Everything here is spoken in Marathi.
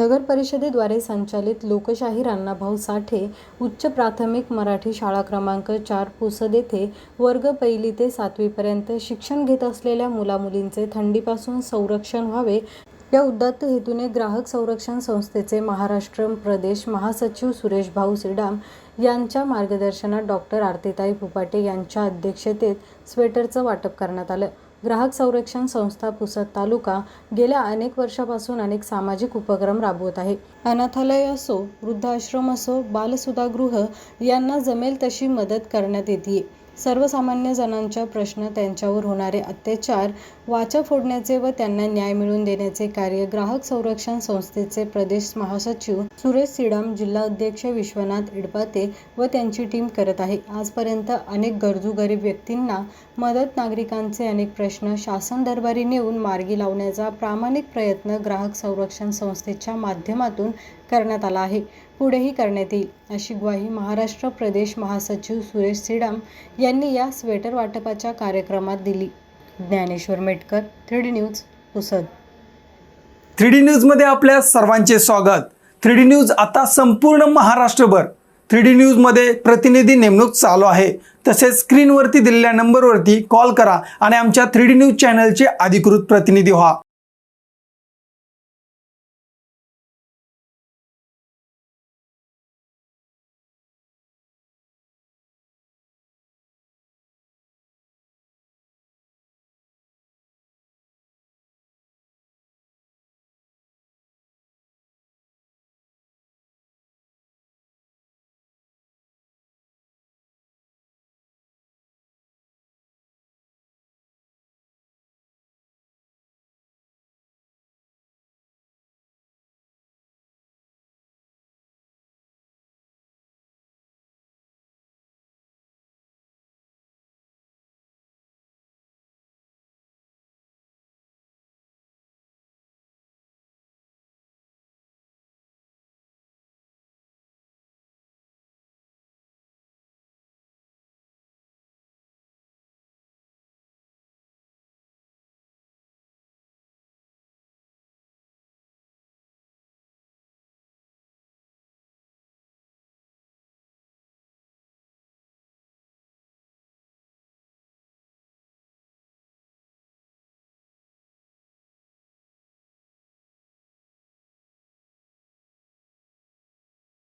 नगर परिषदेद्वारे संचालित लोकशाहीर अण्णाभाऊ साठे उच्च प्राथमिक मराठी शाळा क्रमांक चार पुसद येथे वर्ग पहिली ते सातवीपर्यंत शिक्षण घेत असलेल्या मुलामुलींचे थंडीपासून संरक्षण व्हावे. या उदात्त हेतूने ग्राहक संरक्षण संस्थेचे महाराष्ट्र प्रदेश महासचिव सुरेश भाऊ सिडाम यांच्या मार्गदर्शनात डॉक्टर आरतीताई फुपाटे यांच्या अध्यक्षतेत स्वेटरचं वाटप करण्यात आलं. ग्राहक संरक्षण संस्था पुसद तालुका गेल्या अनेक वर्षापासून अनेक सामाजिक उपक्रम राबवत आहे. अनाथालय असो वृद्धाश्रम असो बालसुधागृह यांना जमेल तशी मदत करण्यात येते सर्वसामान्य जणांच्या प्रश्न त्यांच्यावर होणारे अत्याचार वाचा फोडण्याचे व त्यांना न्याय मिळवून देण्याचे कार्य ग्राहक संरक्षण संस्थेचे प्रदेश महासचिव सुरेश सिडाम जिल्हा अध्यक्ष विश्वनाथ इडपाते व त्यांची टीम करत आहे. आजपर्यंत अनेक गरजू गरीब व्यक्तींना मदत नागरिकांचे अनेक प्रश्न शासन दरबारी नेऊन मार्गी लावण्याचा प्रामाणिक प्रयत्न ग्राहक संरक्षण संस्थेच्या माध्यमातून करण्यात आला आहे. पुढेही करण्यात येईल अशी ग्वाही महाराष्ट्र प्रदेश महासचिव सुरेश सिडाम यांनी या स्वेटर वाटपाच्या कार्यक्रमात दिली. Dnyaneshwar Metkar three D news Pusad. Three D न्यूजमध्ये आपल्या सर्वांचे स्वागत. थ्री डी न्यूज आता संपूर्ण महाराष्ट्रभर. थ्री डी न्यूजमध्ये प्रतिनिधी नेमणूक चालू आहे. तसेच स्क्रीनवरती दिलेल्या नंबरवरती कॉल करा आणि आमच्या थ्री डी न्यूज चॅनलचे अधिकृत प्रतिनिधी व्हा.